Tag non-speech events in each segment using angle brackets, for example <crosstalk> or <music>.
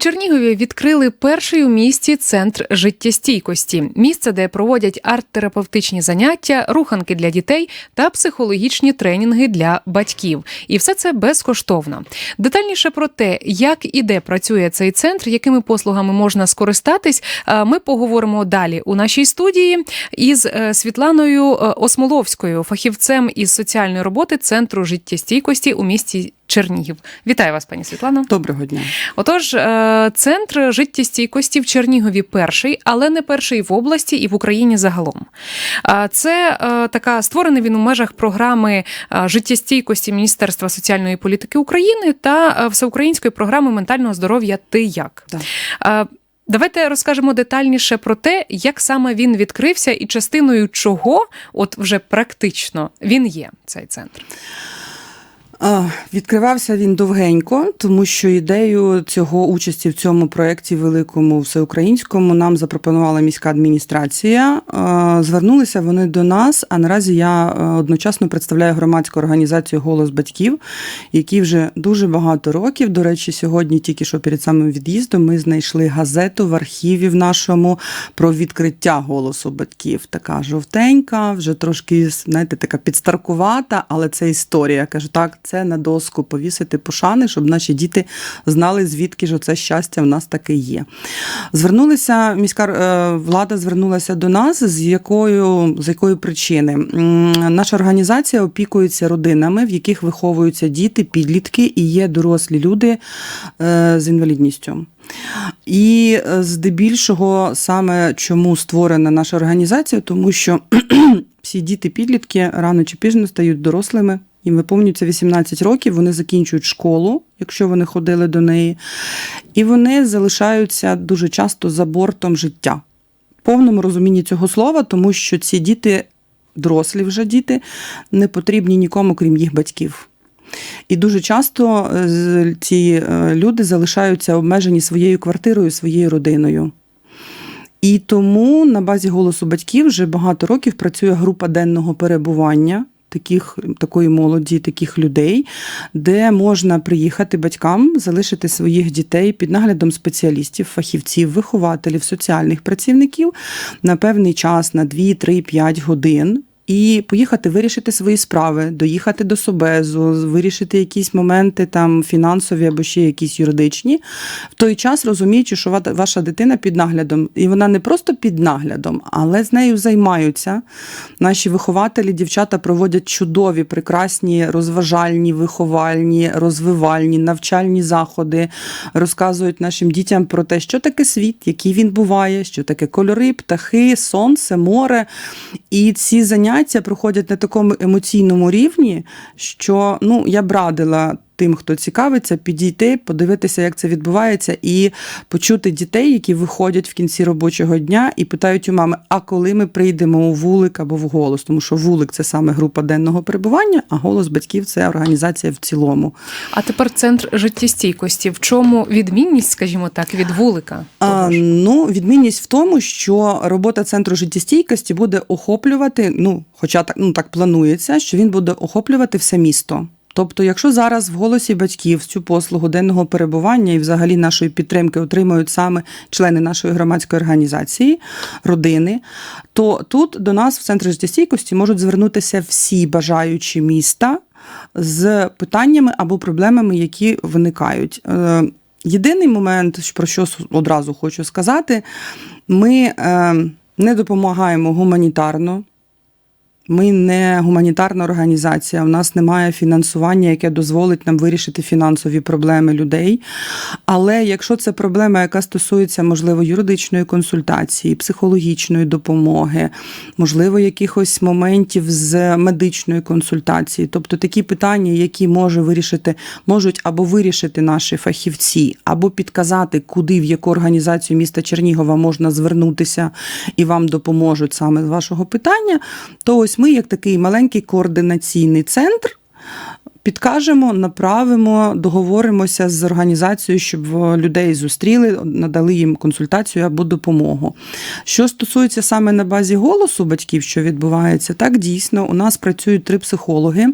Чернігові відкрили перший у місті центр життєстійкості, місце, де проводять арт-терапевтичні заняття, руханки для дітей та психологічні тренінги для батьків. І все це безкоштовно. Детальніше про те, як і де працює цей центр, якими послугами можна скористатись, е, ми поговоримо далі у нашій студії із е, Світланою е, Осмоловською, фахівцем із соціальної роботи центру життєстійкості у місті. Чернігів, вітаю вас, пані Світлано. Доброго дня. Отож, е, центр життєстійкості в Чернігові перший, але не перший в області і в Україні загалом. Це е, така створений він у межах програми е, життєстійкості Міністерства соціальної політики України та всеукраїнської програми ментального здоров'я Ти як. Так. Давайте розкажемо детальніше про те, як саме він відкрився і частиною чого, от вже практично, він є цей центр. Відкривався він довгенько, тому що ідею цього участі в цьому проєкті великому всеукраїнському нам запропонувала міська адміністрація. Звернулися вони до нас. А наразі я е, одночасно представляю громадську організацію Голос батьків, які вже дуже багато років. До речі, сьогодні, тільки що перед самим від'їздом, ми знайшли газету в архіві в нашому про відкриття голосу батьків. Така жовтенька, вже трошки знаєте, така підстаркувата, але це історія. Кажу, так це на доску повісити пошани, щоб наші діти знали, звідки ж оце щастя в нас таке є. Звернулися, міська е, влада звернулася до нас, з якою з якої причини. Наша організація опікується родинами, в яких виховуються діти, підлітки і є дорослі люди е, з інвалідністю. І е, здебільшого саме чому створена наша організація, тому що <clears throat> всі діти-підлітки рано чи пізно стають дорослими. Їм виповнюється 18 років, вони закінчують школу, якщо вони ходили до неї, і вони залишаються дуже часто за бортом життя. В повному розумінні цього слова, тому що ці діти, дорослі вже діти, не потрібні нікому, крім їх батьків. І дуже часто е, ці е, люди залишаються обмежені своєю квартирою, своєю родиною. І тому на базі голосу батьків вже багато років працює група денного перебування. Таких такої молоді, таких людей, де можна приїхати батькам, залишити своїх дітей під наглядом спеціалістів, фахівців, вихователів, соціальних працівників на певний час, на 2, 3, 5 годин. І поїхати вирішити свої справи, доїхати до Собезу, вирішити якісь моменти там фінансові або ще якісь юридичні, в той час розуміючи, що ваша дитина під наглядом, і вона не просто під наглядом, але з нею займаються. Наші вихователі, дівчата проводять чудові, прекрасні, розважальні, виховальні, розвивальні, навчальні заходи, розказують нашим дітям про те, що таке світ, який він буває, що таке кольори, птахи, сонце, море. І ці заняття проходять на такому емоційному рівні, що ну, я б радила тим, хто цікавиться, підійти, подивитися, як це відбувається, і почути дітей, які виходять в кінці робочого дня і питають у мами, а коли ми прийдемо у вулик або в голос, тому що вулик це саме група денного перебування, а голос батьків це організація в цілому. А тепер центр життєстійкості. В чому відмінність, скажімо так, від вулика? А, ну, відмінність в тому, що робота центру життєстійкості буде охоплювати, ну, хоча так, ну, так планується, що він буде охоплювати все місто. Тобто, якщо зараз в голосі батьків цю послугу денного перебування і взагалі нашої підтримки отримують саме члени нашої громадської організації, родини, то тут до нас в центр життєстійкості можуть звернутися всі бажаючі міста з питаннями або проблемами, які виникають. Е, Єдиний момент, про що одразу хочу сказати, ми е, не допомагаємо гуманітарно. Ми не гуманітарна організація, у нас немає фінансування, яке дозволить нам вирішити фінансові проблеми людей. Але якщо це проблема, яка стосується, можливо, юридичної консультації, психологічної допомоги, можливо, якихось моментів з медичної консультації, тобто такі питання, які може вирішити, можуть або вирішити наші фахівці, або підказати, куди в яку організацію міста Чернігова можна звернутися і вам допоможуть саме з вашого питання, то ось ми, як такий маленький координаційний центр, Підкажемо, направимо, договоримося з організацією, щоб людей зустріли, надали їм консультацію або допомогу. Що стосується саме на базі голосу батьків, що відбувається, так дійсно у нас працюють три психологи,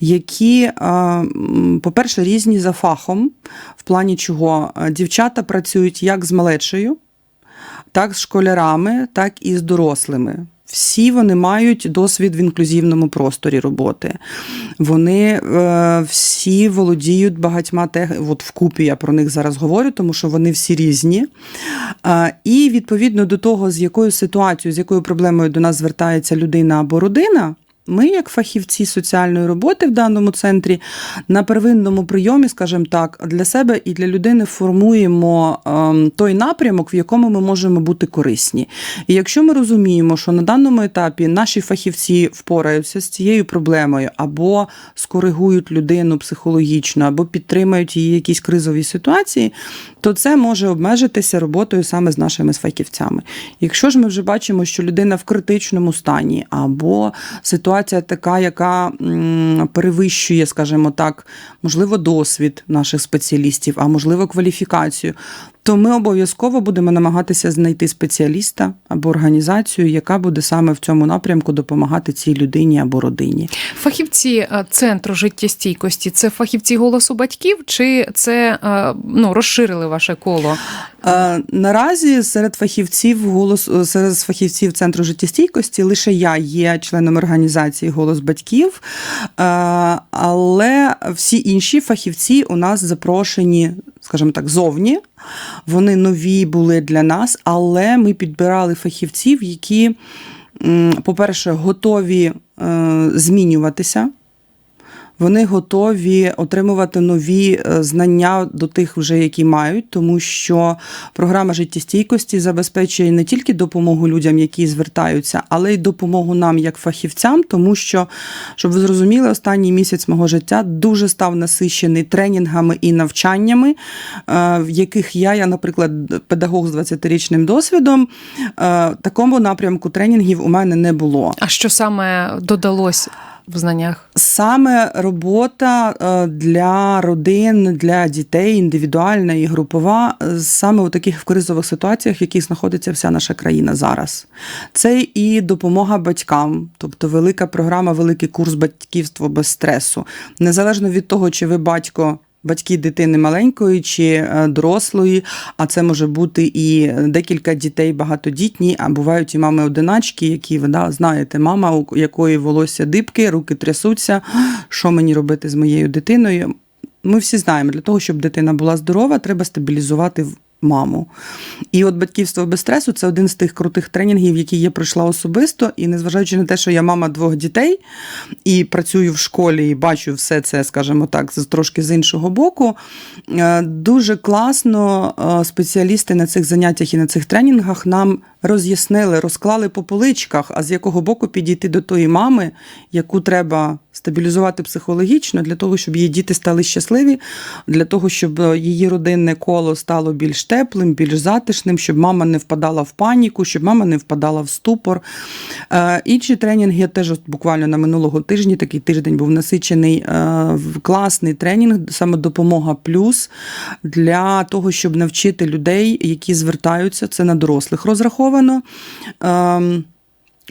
які, по-перше, різні за фахом, в плані чого дівчата працюють як з малечею, так з школярами, так і з дорослими. Всі вони мають досвід в інклюзивному просторі роботи. Вони е, всі володіють багатьма тех... От вкупі я про них зараз говорю, тому що вони всі різні. Е, і відповідно до того, з якою ситуацією, з якою проблемою до нас звертається людина або родина. Ми, як фахівці соціальної роботи в даному центрі, на первинному прийомі, скажімо так, для себе і для людини формуємо ем, той напрямок, в якому ми можемо бути корисні. І якщо ми розуміємо, що на даному етапі наші фахівці впораються з цією проблемою, або скоригують людину психологічно, або підтримають її в якійсь кризовій ситуації, то це може обмежитися роботою саме з нашими фахівцями. Якщо ж ми вже бачимо, що людина в критичному стані, або ситуація така, яка перевищує, скажімо так, можливо, досвід наших спеціалістів, а можливо, кваліфікацію, то ми обов'язково будемо намагатися знайти спеціаліста або організацію, яка буде саме в цьому напрямку допомагати цій людині або родині. Фахівці е, центру життєстійкості це фахівці голосу батьків, чи це е, ну, розширили ваше коло? Е, Наразі серед фахівців голос серед фахівців центру життєстійкості лише я є членом організації Голос батьків, але всі інші фахівці у нас запрошені, скажімо так, зовні. Вони нові були для нас, але ми підбирали фахівців, які, по-перше, готові е, змінюватися. Вони готові отримувати нові е, знання до тих, вже які мають, тому що програма життєстійкості забезпечує не тільки допомогу людям, які звертаються, але й допомогу нам як фахівцям, тому що, щоб ви зрозуміли, останній місяць мого життя дуже став насищений тренінгами і навчаннями, е, в яких я, я, наприклад, педагог з 20-річним досвідом, е, такому напрямку тренінгів у мене не було. А що саме додалось в знаннях? Саме робота е, для родин, для дітей, індивідуальна і групова, саме у таких кризових ситуаціях, в яких знаходиться вся наша країна зараз. Це і допомога батькам, тобто велика програма, великий курс батьківство без стресу. Незалежно від того, чи ви батько. Батьки дитини маленької чи е, дорослої, а це може бути і декілька дітей багатодітні, а бувають і мами-одиначки, які ви да, знаєте, мама, у якої волосся дибки, руки трясуться. Що мені робити з моєю дитиною? Ми всі знаємо, для того, щоб дитина була здорова, треба стабілізувати маму. І от батьківство без стресу це один з тих крутих тренінгів, які я пройшла особисто. І незважаючи на те, що я мама двох дітей і працюю в школі, і бачу все це, скажімо так, трошки з іншого боку. е, Дуже класно е, спеціалісти на цих заняттях і на цих тренінгах нам роз'яснили, розклали по поличках, а з якого боку підійти до тої мами, яку треба стабілізувати психологічно для того, щоб її діти стали щасливі, для того, щоб е, її родинне коло стало більш теплим, більш затишним, щоб мама не впадала в паніку, щоб мама не впадала в ступор. Е, Інші тренінги я теж буквально на минулого тижні такий тиждень був насичений е, класний тренінг, саме допомога плюс для того, щоб навчити людей, які звертаються, це на дорослих розраховано. Ем,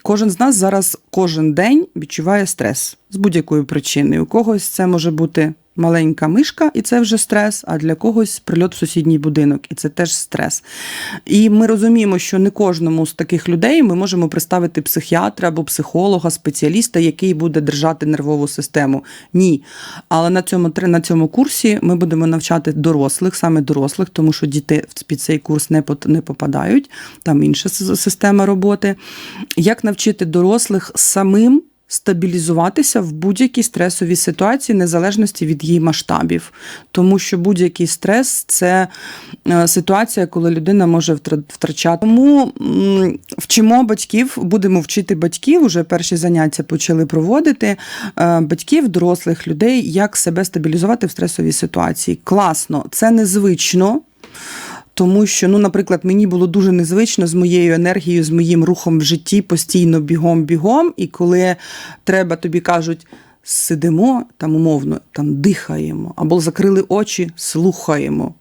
Кожен з нас зараз кожен день відчуває стрес з будь-якої причини. У когось це може бути маленька мишка, і це вже стрес, а для когось прильот в сусідній будинок, і це теж стрес. І ми розуміємо, що не кожному з таких людей ми можемо представити психіатра або психолога, спеціаліста, який буде держати нервову систему. Ні. Але на цьому на цьому курсі ми будемо навчати дорослих, саме дорослих, тому що діти під цей курс не не попадають. Там інша система роботи. Як навчити дорослих самим стабілізуватися в будь-якій стресовій ситуації, незалежності від її масштабів. Тому що будь-який стрес це е, ситуація, коли людина може втрачати. Тому вчимо батьків, будемо вчити батьків. Уже перші заняття почали проводити е, батьків, дорослих людей, як себе стабілізувати в стресовій ситуації. Класно, це незвично. Тому що, ну, наприклад, мені було дуже незвично з моєю енергією, з моїм рухом в житті постійно бігом-бігом. І коли треба, тобі кажуть, сидимо там умовно, там дихаємо, або закрили очі, слухаємо.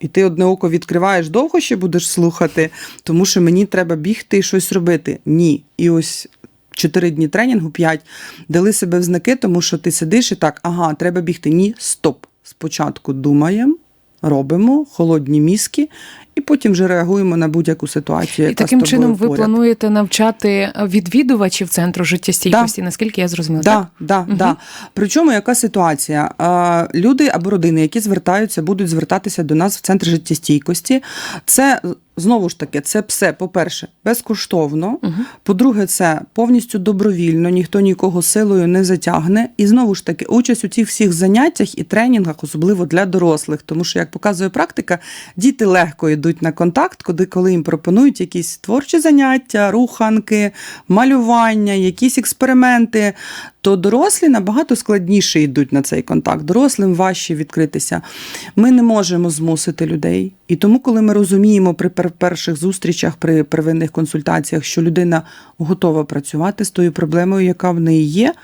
І ти одне око відкриваєш, довго ще будеш слухати, тому що мені треба бігти і щось робити. Ні. І ось. Чотири дні тренінгу, п'ять, дали себе в знаки, тому що ти сидиш і так, ага, треба бігти. Ні, стоп. Спочатку думаємо, робимо холодні мізки, і потім вже реагуємо на будь-яку ситуацію. І таким з чином ви поряд. плануєте навчати відвідувачів центру життєстійкості, наскільки я зрозуміла. Да, так? да, да. Причому яка ситуація? Люди або родини, які звертаються, будуть звертатися до нас в центр життєстійкості. Це знову ж таки, це все, по-перше, безкоштовно. По-друге, це повністю добровільно, ніхто нікого силою не затягне. І знову ж таки, участь у цих всіх заняттях і тренінгах, особливо для дорослих, тому що, як показує практика, діти легко йдуть на контакт, коли, коли їм пропонують якісь творчі заняття, руханки, малювання, якісь експерименти. То дорослі набагато складніше йдуть на цей контакт. Дорослим важче відкритися. Ми не можемо змусити людей. І тому, коли ми розуміємо при перших зустрічах, при первинних консультаціях, що людина готова працювати з тою проблемою, яка в неї є,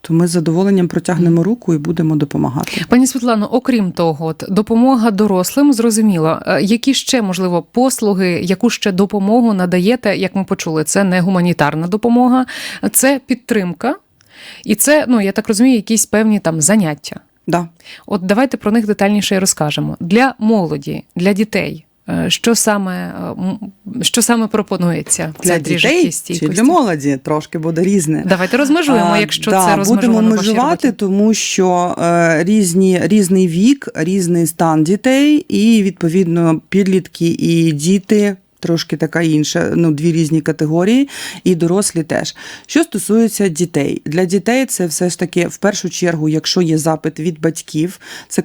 то ми з задоволенням протягнемо руку і будемо допомагати. Пані Світлано, окрім того, от, допомога дорослим, зрозуміло. Е, Які ще, можливо, послуги, яку ще допомогу надаєте, як ми почули, це не гуманітарна допомога, це підтримка. І це, ну я так розумію, якісь певні там заняття. Да. От давайте про них детальніше і розкажемо. Для молоді, для дітей, е, що саме, е, що саме пропонується Для дітей чи для молоді трошки буде різне. Давайте розмежуємо, А, якщо да, це розмежовано будемо межувати, тому що е, різні, різний вік, різний стан дітей, і відповідно підлітки і діти. Трошки така інша, ну дві різні категорії, і дорослі теж. Що стосується дітей, для дітей це все ж таки в першу чергу, якщо є запит від батьків, це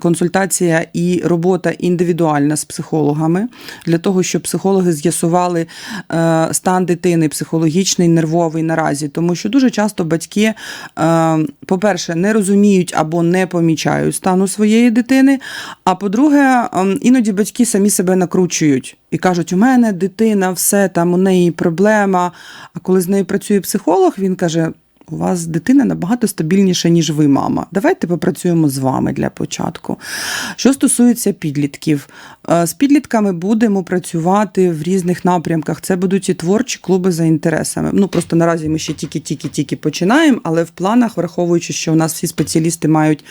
консультація і робота індивідуальна з психологами, для того, щоб психологи з'ясували е, стан дитини психологічний, нервовий наразі. Тому що дуже часто батьки, е, по-перше, не розуміють або не помічають стану своєї дитини. А по-друге, ем, іноді батьки самі себе накручують. І кажуть, у мене дитина, все там у неї проблема. А коли з нею працює психолог, він каже: у вас дитина набагато стабільніша, ніж ви, мама. Давайте попрацюємо з вами для початку. Що стосується підлітків, е, з підлітками будемо працювати в різних напрямках. Це будуть і творчі клуби за інтересами. Ну просто наразі ми ще тільки-тільки-тільки починаємо, але в планах, враховуючи, що у нас всі спеціалісти мають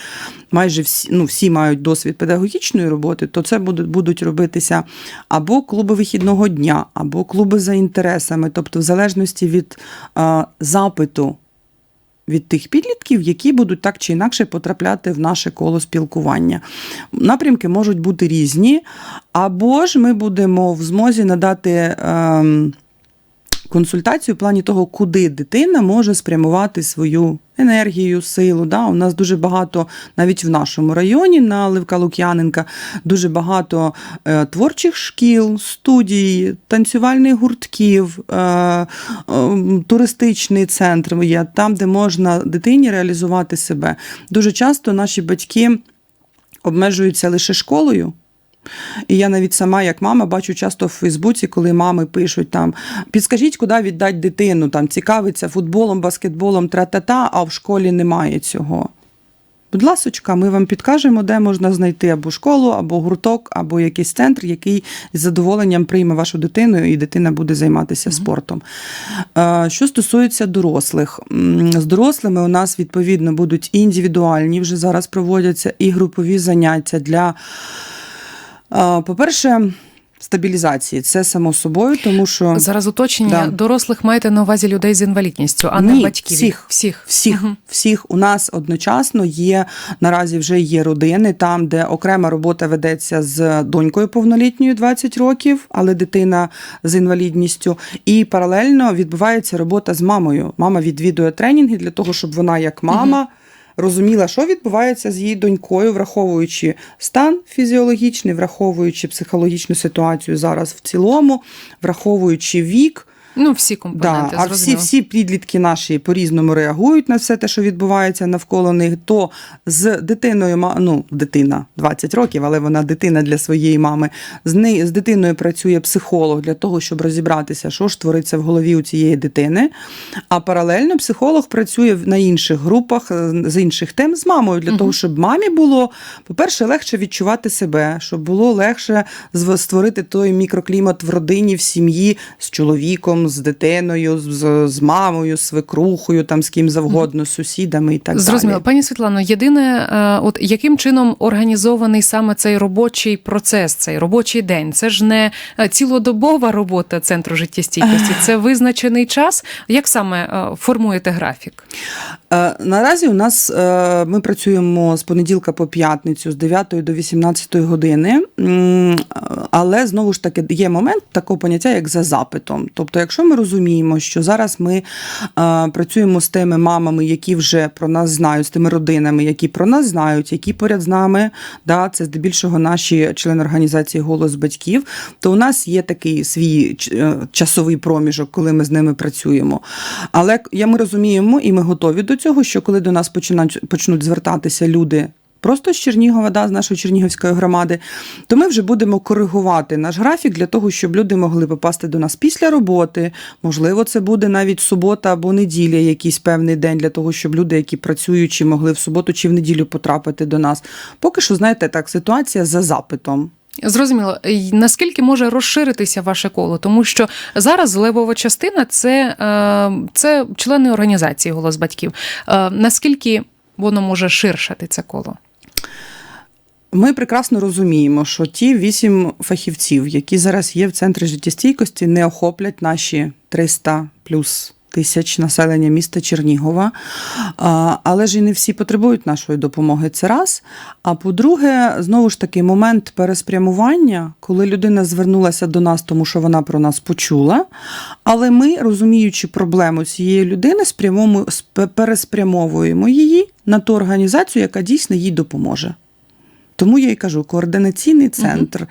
майже всі, ну, всі мають досвід педагогічної роботи, то це будуть, будуть робитися або клуби вихідного дня, або клуби за інтересами, тобто в залежності від е, запиту від тих підлітків, які будуть так чи інакше потрапляти в наше коло спілкування. Напрямки можуть бути різні, або ж ми будемо в змозі надати. Ем, Консультацію в плані того, куди дитина може спрямувати свою енергію, силу. Да? У нас дуже багато, навіть в нашому районі на Левка Лук'яненка, дуже багато е, творчих шкіл, студій, танцювальних гуртків, е, е, туристичний центр є, там, де можна дитині реалізувати себе. Дуже часто наші батьки обмежуються лише школою. І я навіть сама, як мама, бачу часто в Фейсбуці, коли мами пишуть там: підскажіть, куди віддати дитину, там цікавиться футболом, баскетболом, тра-та-та, а в школі немає цього. Будь ласочка, ми вам підкажемо, де можна знайти або школу, або гурток, або якийсь центр, який з задоволенням прийме вашу дитину, і дитина буде займатися спортом. Е, Що стосується дорослих, з дорослими у нас відповідно будуть індивідуальні, вже зараз проводяться, і групові заняття для. По-перше, стабілізації це само собою, тому що Зараз уточнення Да. дорослих маєте на увазі людей з інвалідністю, а не батьків. всіх. всіх. всіх, всіх у нас одночасно є наразі вже є родини, там, де окрема робота ведеться з донькою повнолітньою 20 років, але дитина з інвалідністю. І паралельно відбувається робота з мамою. Мама відвідує тренінги для того, щоб вона, як мама, розуміла, що відбувається з її донькою, враховуючи стан фізіологічний, враховуючи психологічну ситуацію зараз в цілому, враховуючи вік. Ну, всі компоненти, Да, а всі, всі підлітки наші по-різному реагують на все те, що відбувається навколо них. То з дитиною, ну, дитина 20 років, але вона дитина для своєї мами. З неї з дитиною працює психолог для того, щоб розібратися, що ж твориться в голові у цієї дитини. А паралельно психолог працює на інших групах е, з інших тем з мамою, для того, щоб мамі було, по-перше, легше відчувати себе, щоб було легше створити той мікроклімат в родині, в сім'ї з чоловіком, з дитиною, з, з мамою, з свекрухою, там з ким завгодно, з сусідами і так Зрозуміло, далі. пані Світлано. Єдине, е, от яким чином організований саме цей робочий процес, цей робочий день? Це ж не е, цілодобова робота центру життєстійкості, <laughs> це визначений час. Як саме е, формуєте графік? Наразі у нас ми працюємо з понеділка по п'ятницю з 9 до 18 години, але знову ж таки є момент такого поняття, як за запитом. Тобто, якщо ми розуміємо, що зараз ми е, працюємо з тими мамами, які вже про нас знають, з тими родинами, які про нас знають, які поряд з нами, да, це здебільшого наші члени організації Голос батьків, то у нас є такий свій е, часовий проміжок, коли ми з ними працюємо. Але я ми розуміємо і ми готові до цього, що коли до нас починають почнуть звертатися люди. Просто з Чернігова, да, з нашої Чернігівської громади, то ми вже будемо коригувати наш графік для того, щоб люди могли попасти до нас після роботи. Можливо, це буде навіть субота або неділя, якийсь певний день для того, щоб люди, які працюючи, могли в суботу чи в неділю потрапити до нас. Поки що, знаєте, так, ситуація за запитом. Зрозуміло, наскільки може розширитися ваше коло, тому що зараз левова частина це, е, це члени організації голос батьків. Е, Наскільки воно може ширшати це коло? Ми прекрасно розуміємо, що ті вісім фахівців, які зараз є в центрі життєстійкості, не охоплять наші 300 плюс тисяч населення міста Чернігова. Але ж і не всі потребують нашої допомоги. Це раз. А по-друге, знову ж таки, момент переспрямування, коли людина звернулася до нас, тому що вона про нас почула. Але ми, розуміючи проблему цієї людини, переспрямовуємо її на ту організацію, яка дійсно їй допоможе. Тому я й кажу, координаційний центр.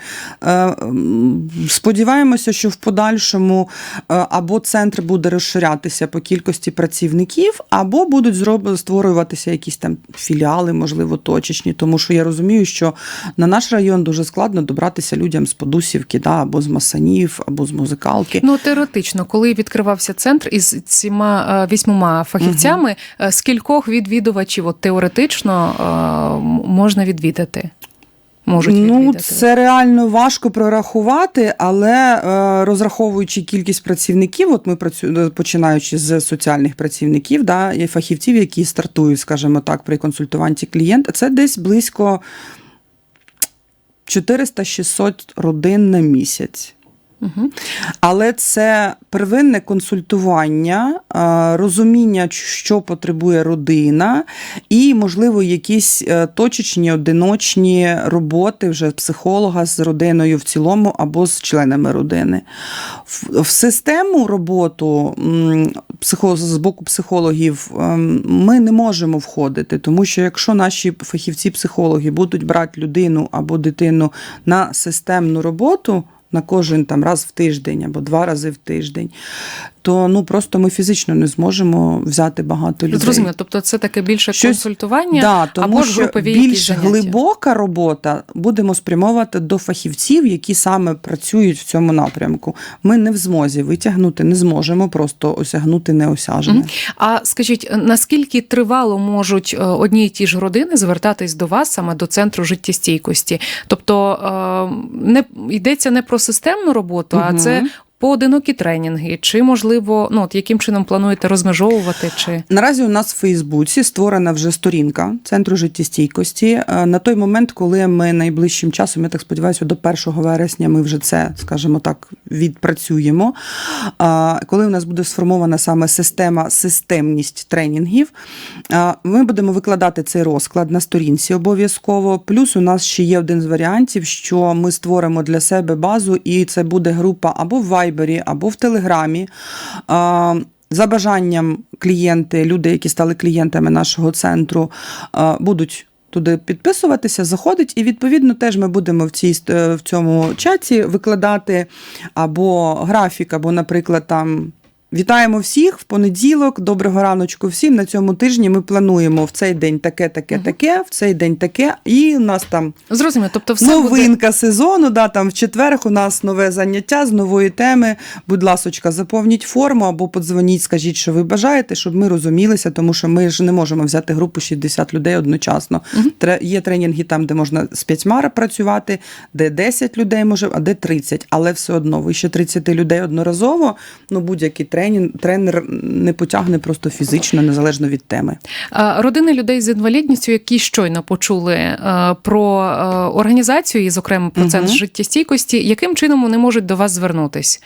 М, Сподіваємося, що в подальшому е, або центр буде розширятися по кількості працівників, або будуть зроб- створюватися якісь там філіали, можливо, точечні. Тому що я розумію, що на наш район дуже складно добратися людям з Подусівки, да, або з Масанів, або з музикалки. Ну, теоретично, коли відкривався центр із цими е, вісьмома фахівцями, е, скількох відвідувачів от, теоретично можна відвідати? Можуть Ну, це реально важко прорахувати, але е, розраховуючи кількість працівників, от ми працюємо починаючи з соціальних працівників, да, і фахівців, які стартують, скажімо так, при консультуванті клієнта, це десь близько 400-600 родин на місяць. Угу. Але це первинне консультування, е, розуміння, що потребує родина, і, можливо, якісь е, точечні одиночні роботи вже психолога з родиною в цілому або з членами родини. В, систему роботу з боку психологів ем, ми не можемо входити, тому що якщо наші фахівці-психологи будуть брати людину або дитину на системну роботу на кожен там раз в тиждень або два рази в тиждень, то ну просто ми фізично не зможемо взяти багато людей. Зрозуміло, тобто це таке більше Щось- консультування Да, тому або ж групові більш заняття. глибока робота будемо спрямовувати до фахівців, які саме працюють в цьому напрямку. Ми не в змозі витягнути, не зможемо просто осягнути неосяжне. Мгм. А скажіть, наскільки тривало можуть е, одні й ті ж родини звертатись до вас саме до центру життєстійкості? Тобто е, не йдеться не про системну роботу, а це поодинокі тренінги, чи можливо, ну от яким чином плануєте розмежовувати? Чи Наразі у нас в Фейсбуці створена вже сторінка центру життєстійкості. Е, На той момент, коли ми найближчим часом, я так сподіваюся, до 1 вересня ми вже це, скажімо так, відпрацюємо. Коли у нас буде сформована саме система, системність тренінгів, ми будемо викладати цей розклад на сторінці обов'язково. Плюс у нас ще є один з варіантів, що ми створимо для себе базу, і це буде група або в Вайбері, або в Телеграмі. За бажанням клієнти, люди, які стали клієнтами нашого центру, е, будуть туди підписуватися, заходить, і відповідно теж ми будемо в цій в цьому чаті викладати або графік, або, наприклад, там. Вітаємо всіх в понеділок. Доброго раночку всім. На цьому тижні ми плануємо в цей день таке, таке, таке, в цей день таке. І у нас там Зрозуміло, тобто все буде... новинка сезону. Да, там в четвер у нас нове заняття з нової теми. Будь ласочка, заповніть форму або подзвоніть, скажіть, що ви бажаєте, щоб ми розумілися, тому що ми ж не можемо взяти групу 60 людей одночасно. Тре- Є тренінги там, де можна з п'ятьма працювати, де 10 людей може, а де 30. Але все одно вище 30 людей одноразово. Ну будь-який тренінг, тренер не потягне просто фізично, незалежно від теми. Родини людей з інвалідністю, які щойно почули е, про е, організацію, і, зокрема, про центр життєстійкості, яким чином вони можуть до вас звернутись?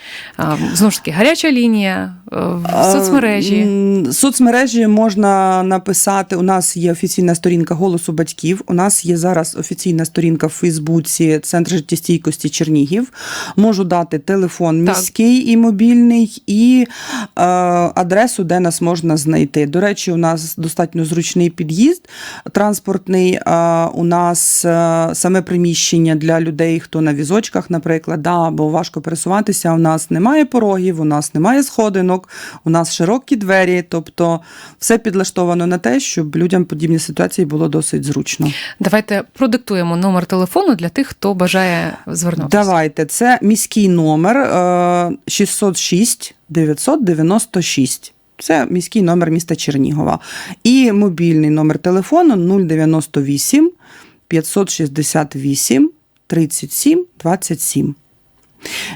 Знову ж таки, гаряча лінія е, в соцмережі. Соцмережі можна написати. У нас є офіційна сторінка голосу батьків. У нас є зараз офіційна сторінка в Фейсбуці Центр життєстійкості Чернігів. Можу дати телефон Так. міський і мобільний, і адресу, де нас можна знайти. До речі, у нас достатньо зручний під'їзд транспортний. Е, у нас е, саме приміщення для людей, хто на візочках, наприклад, да, або важко пересуватися. У нас немає порогів, у нас немає сходинок, у нас широкі двері. Тобто все підлаштовано на те, щоб людям в подібній ситуації було досить зручно. Давайте продиктуємо номер телефону для тих, хто бажає звернутися. Давайте, це міський номер е, 606 996. Це міський номер міста Чернігова. І мобільний номер телефону 098 568 37 27.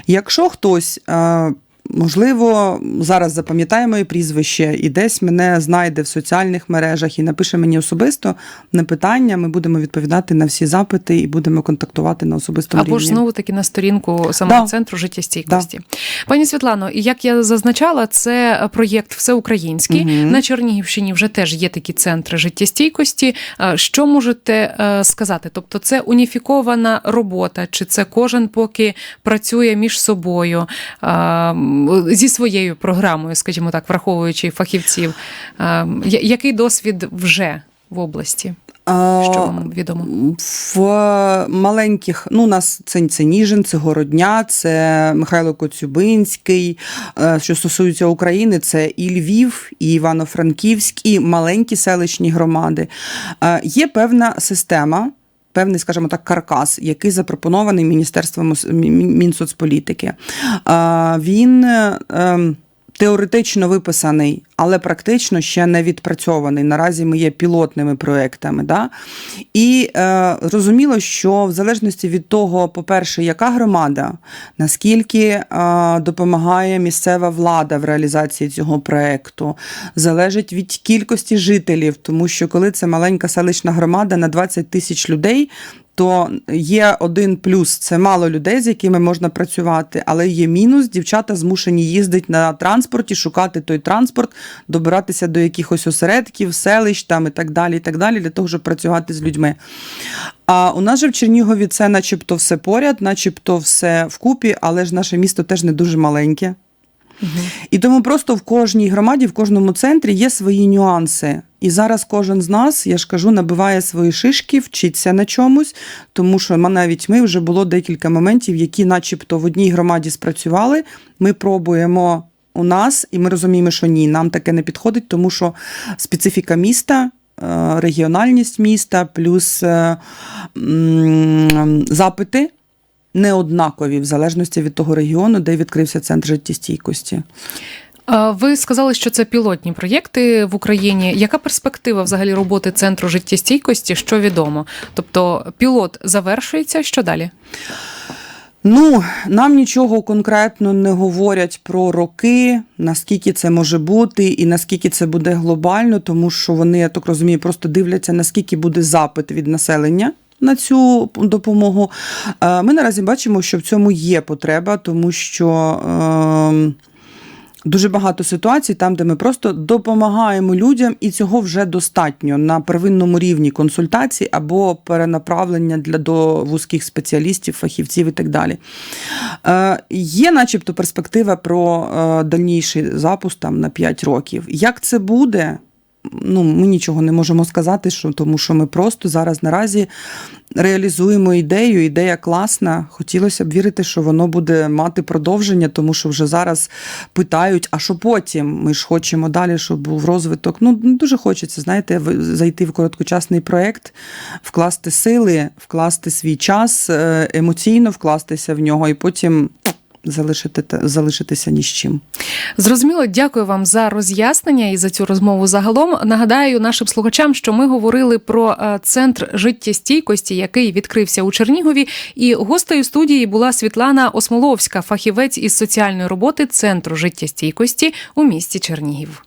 Якщо хтось, е, можливо, зараз запам'ятає моє прізвище і десь мене знайде в соціальних мережах і напише мені особисто на питання, ми будемо відповідати на всі запити і будемо контактувати на особистому Або ж знову таки на сторінку самого Да. центру життєстійкості. Пані Світлано, як я зазначала, це проєкт всеукраїнський. Мгм. На Чернігівщині вже теж є такі центри життєстійкості. Е, Що можете е, сказати? Тобто, це уніфікована робота, чи це кожен поки працює між собою е, зі своєю програмою, скажімо так, враховуючи фахівців? Який досвід вже в області? Що вам відомо? В маленьких, ну, у нас це, це Ніжин, це Городня, це Михайло Коцюбинський. Е, Що стосується України, це і Львів, і Івано-Франківськ, і маленькі селищні громади. Е, Є певна система. Певний, скажімо так, каркас, який запропонований Міністерством Мінсоцполітики. Він ем, теоретично виписаний, але практично ще не відпрацьований. Наразі ми є пілотними проектами. Да? І е, зрозуміло, що в залежності від того, по-перше, яка громада, наскільки е, допомагає місцева влада в реалізації цього проекту, залежить від кількості жителів, тому що коли це маленька селищна громада на 20 тисяч людей. То є один плюс це мало людей, з якими можна працювати, але є мінус. Дівчата змушені їздити на транспорті, шукати той транспорт, добиратися до якихось осередків, селищ там і так далі, і так далі, для того, щоб працювати з людьми. А у нас же в Чернігові це начебто все поряд, начебто все вкупі, але ж наше місто теж не дуже маленьке. І тому просто в кожній громаді, в кожному центрі є свої нюанси. І зараз кожен з нас, я ж кажу, набиває свої шишки, вчиться на чомусь, тому що навіть ми вже було декілька моментів, які, начебто, в одній громаді спрацювали. Ми пробуємо у нас, і ми розуміємо, що ні, нам таке не підходить, тому що специфіка міста. е, Регіональність міста, плюс е, запити не однакові в залежності від того регіону, де відкрився центр життєстійкості. Ви сказали, що це пілотні проєкти в Україні. Яка перспектива взагалі роботи центру життєстійкості? Що відомо? Тобто пілот завершується. Що далі? Ну, нам нічого конкретно не говорять про роки, наскільки це може бути, і наскільки це буде глобально, тому що вони, я так розумію, просто дивляться, наскільки буде запит від населення. На цю допомогу Е, ми наразі бачимо, що в цьому є потреба, тому що ем, дуже багато ситуацій, там, де ми просто допомагаємо людям, і цього вже достатньо на первинному рівні консультацій або перенаправлення для до вузьких спеціалістів, фахівців і так далі. Е, є, начебто, перспектива про е, дальніший запуск там на 5 років. Як це буде? Ну, ми нічого не можемо сказати, що, тому що ми просто зараз наразі реалізуємо ідею. Ідея класна. Хотілося б вірити, що воно буде мати продовження, тому що вже зараз питають, а що потім? Ми ж хочемо далі, щоб був розвиток. Ну, дуже хочеться, знаєте, зайти в короткочасний проєкт, вкласти сили, вкласти свій час, е, емоційно вкластися в нього і потім залишити, залишитися ні з чим. Зрозуміло, дякую вам за роз'яснення і за цю розмову загалом. Нагадаю нашим слухачам, що ми говорили про е, центр життєстійкості, який відкрився у Чернігові. І гостею студії була Світлана Осмоловська, фахівець із соціальної роботи Центру життєстійкості у місті Чернігів.